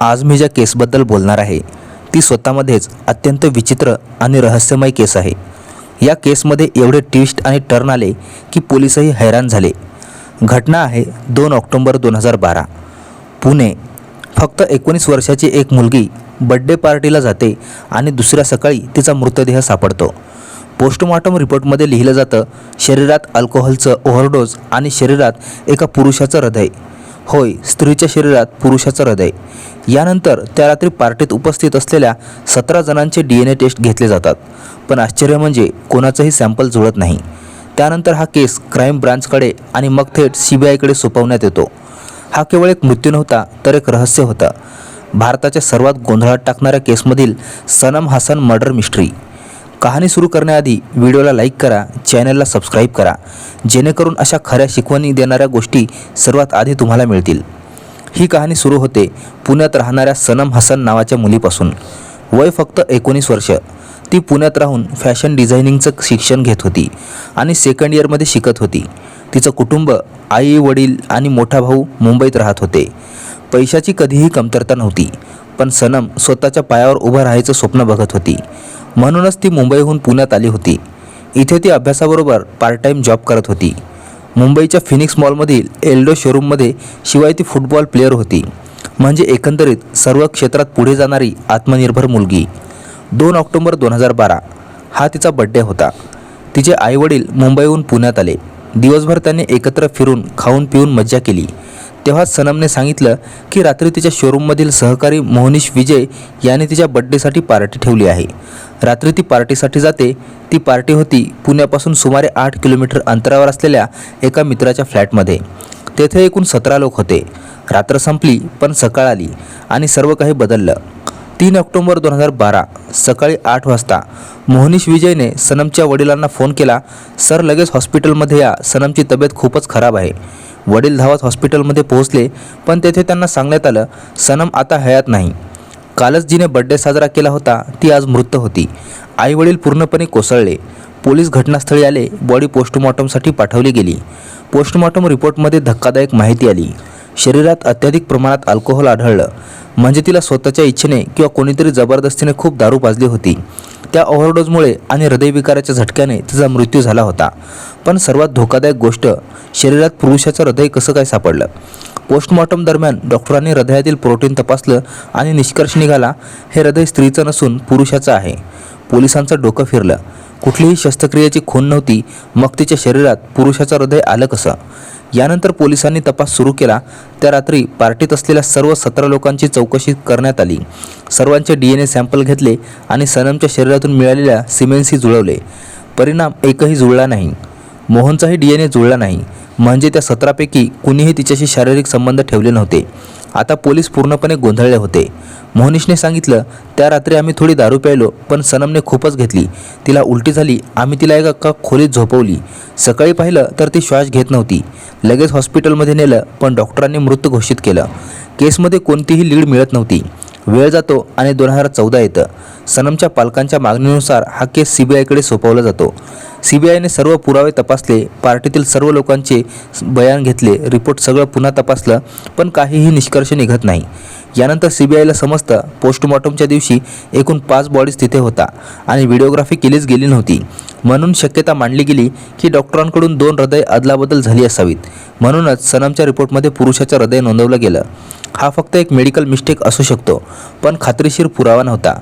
आज मी ज्या केसबद्दल बोलणार आहे ती स्वतःमध्येच अत्यंत विचित्र आणि रहस्यमय केस आहे. या केसमध्ये एवढे ट्विस्ट आणि टर्न आले की पोलिसही हैराण झाले. घटना आहे दोन ऑक्टोंबर दोन हजार बारा. पुणे. फक्त एकोणीस वर्षाची एक मुलगी बड्डे पार्टीला जाते आणि दुसऱ्या सकाळी तिचा मृतदेह सापडतो. पोस्टमॉर्टम रिपोर्टमध्ये लिहिलं जातं शरीरात अल्कोहोलचं ओव्हरडोज आणि शरीरात एका पुरुषाचं हृदय. होय स्त्रीच्या शरीरात पुरुषाचं हृदय. यानंतर त्या रात्री पार्टीत उपस्थित असलेल्या सतरा जणांचे डी एन ए टेस्ट घेतले जातात. पण आश्चर्य म्हणजे कोणाचंही सॅम्पल जुळत नाही. त्यानंतर हा केस क्राईम ब्रांचकडे आणि मग थेट सी बी आयकडे सोपवण्यात येतो. हा केवळ एक मृत्यू नव्हता तर एक रहस्य होता. भारताच्या सर्वात गोंधळात टाकणाऱ्या केसमधील सनम हसन मर्डर मिस्ट्री. कहाणी सुरू करण्याआधी व्हिडिओला लाईक करा चॅनलला सबस्क्राईब करा. जेणेकरून अशा खऱ्या शिकवणी देणाऱ्या गोष्टी सर्वात आधी तुम्हाला मिळतील. ही कहाणी सुरू होते पुण्यात राहणाऱ्या सनम हसन नावाच्या मुलीपासून. वय फक्त एकोणीस वर्ष. ती पुण्यात राहून फॅशन डिझायनिंगचं शिक्षण घेत होती आणि सेकंड इयरमध्ये शिकत होती. तिचं कुटुंब आई वडील आणि मोठा भाऊ मुंबईत राहत होते. पैशाची कधीही कमतरता नव्हती पण सनम स्वतःच्या पायावर उभं राहायचं स्वप्न बघत होती. म्हणूनच ती मुंबईहून पुण्यात आली होती. इथे ती अभ्यासाबरोबर पार्ट टाईम जॉब करत होती. मुंबईच्या फिनिक्स मॉलमधील एल्डो शोरूममध्ये शिवाय ती फुटबॉल प्लेअर होती. म्हणजे एकंदरीत सर्व क्षेत्रात पुढे जाणारी आत्मनिर्भर मुलगी. दोन ऑक्टोबर दोन हजार बारा. हा तिचा बड्डे होता. तिचे आईवडील मुंबईहून पुण्यात आले. दिवसभर त्यांनी एकत्र फिरून खाऊन पिऊन मज्जा केली. तेव्हाच सनमने सांगितलं की रात्री तिच्या शोरूममधील सहकारी मोहनीश विजय याने तिच्या बड्डेसाठी पार्टी ठेवली आहे. रात्री ती पार्टीसाठी जाते. ती पार्टी होती पुण्यापासून सुमारे आठ किलोमीटर अंतरावर असलेल्या एका मित्राच्या फ्लॅटमध्ये. तेथे एकूण सतरा लोक होते. रात्र संपली पण सकाळ आली आणि सर्व काही बदललं. तीन ऑक्टोबर दोन हजार बारा सकाळी आठ वाजता मोहनीश विजयने सनमच्या वडिलांना फोन केला सर लगेच हॉस्पिटलमध्ये या. सनमची तब्येत खूपच खराब आहे. वडील धावत हॉस्पिटलमध्ये पोहोचले पण तेथे त्यांना सांगण्यात आलं सनम आता हयात नाही. कालच जिने बड्डे साजरा केला होता ती आज मृत होती. आईवडील पूर्णपणे कोसळले. पोलीस घटनास्थळी आले बॉडी पोस्टमॉर्टमसाठी पाठवली गेली. पोस्टमॉर्टम रिपोर्टमध्ये धक्कादायक माहिती आली. शरीरात अत्याधिक प्रमाणात अल्कोहोल आढळलं. म्हणजे तिला स्वतःच्या इच्छेने किंवा कोणीतरी जबरदस्तीने खूप दारू पाजली होती. त्या ओव्हरडोजमुळे आणि हृदयविकाराच्या झटक्याने तिचा मृत्यू झाला होता. पण सर्वात धोकादायक गोष्ट शरीरात पुरुषाचं हृदय कसं काय सापडलं? पोस्टमॉर्टम दरम्यान डॉक्टरांनी हृदयातील प्रोटीन तपासलं आणि निष्कर्ष निघाला हे हृदय स्त्रीचं नसून पुरुषाचं आहे. पोलिसांचं डोकं फिरलं. कुठलीही शस्त्रक्रियेची खून नव्हती मग तिच्या शरीरात पुरुषाचं हृदय आलं कसं? यानंतर पोलिसांनी तपास सुरू केला. त्या रात्री पार्टीत असलेल्या सर्व सतरा लोकांची चौकशी करण्यात आली. सर्वांचे डी एन ए सॅम्पल घेतले आणि सनमच्या शरीरातून मिळालेल्या सिमेन्सही जुळवले. परिणाम एकही जुळला नाही. मोहनचाही डी एन ए जुळला नाही. म्हणजे त्या सतरापैकी कुणीही तिच्याशी शारीरिक संबंध ठेवले नव्हते. आता पोलीस पूर्णपणे गोंधळले होते. मोहनीशने सांगितलं त्या रात्री आम्ही थोडी दारू प्यायलो पण सनमने खूपच घेतली. तिला उलटी झाली आम्ही तिला एका का खोलीत झोपवली. सकाळी पाहिलं तर ती श्वास घेत नव्हती. लगेच हॉस्पिटलमध्ये नेलं पण डॉक्टरांनी मृत घोषित केलं. केसमध्ये कोणतीही लीड मिळत नव्हती. वेळ जातो आणि दोन हजार चौदा येतं. सनमच्या पालकांच्या मागणीनुसार हा केस सी बी आयकडे सोपवला जातो. सी बी आयने सर्व पुरावे तपासले पार्टीतील सर्व लोकांचे बयान घेतले रिपोर्ट सगळं पुन्हा तपासलं पण काहीही निष्कर्ष निघत नाही. यानंतर सी बी आयला समजतं पोस्टमॉर्टमच्या दिवशी एकूण पाच बॉडीज तिथे होता आणि व्हिडिओग्राफी केलीच गेली नव्हती. म्हणून शक्यता मांडली गेली की डॉक्टरांकडून दोन हृदय अदलाबदल झाली असावीत. म्हणूनच सनमच्या रिपोर्टमध्ये पुरुषाचं हृदय नोंदवलं गेलं. हा फक्त एक मेडिकल मिस्टेक असू शकतो पण खात्रीशीर पुरावा नव्हता.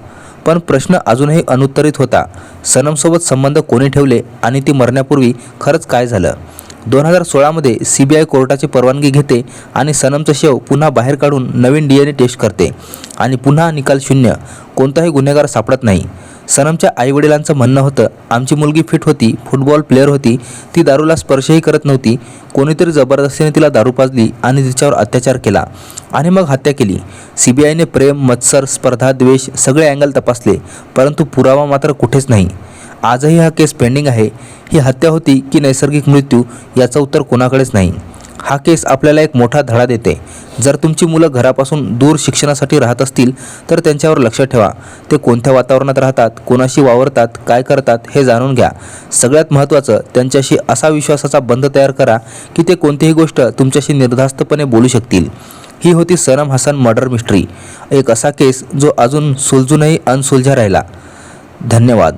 पण प्रश्न अजूनही अनुत्तरित होता. सनमसोबत संबंध कोणी ठेवले आणि ती मरण्यापूर्वी खरंच काय झालं? दोन हजार सोळामध्ये सी बी आय कोर्टाची परवानगी घेते आणि सनमचं शेव पुन्हा बाहेर काढून नवीन डी एन ए टेस्ट करते. आणि पुन्हा निकाल शून्य. कोणताही गुन्हेगार सापडत नाही. सनमच्या आईवडिलांचं म्हणणं होतं आमची मुलगी फिट होती फुटबॉल प्लेअर होती ती दारूला स्पर्शही करत नव्हती कोणीतरी जबरदस्तीने तिला दारू पाजली आणि तिच्यावर अत्याचार केला आणि मग हत्या केली. सी बी आयने प्रेम मत्सर स्पर्धा द्वेष सगळे अँगल तपासले परंतु पुरावा मात्र कुठेच नाही. आजही हा केस पेंडिंग आहे. ही हत्या होती की नैसर्गिक मृत्यू याचं उत्तर कोणाकडेच नाही. हा केस आपल्याला एक मोठा धडा देते. जर तुमची मुलं घरापासून दूर शिक्षणासाठी राहत असतील तर त्यांच्यावर लक्ष ठेवा. ते कोणत्या वातावरणात राहतात कोणाशी वावरतात काय करतात हे जाणून घ्या. सगळ्यात महत्त्वाचं त्यांच्याशी असा विश्वासाचा बंध तयार करा की ते कोणतीही गोष्ट तुमच्याशी निर्धास्तपणे बोलू शकतील. ही होती सनम हसन मर्डर मिस्ट्री. एक असा केस जो अजून सुलजूनही अनसुलझा राहिला. धन्यवाद.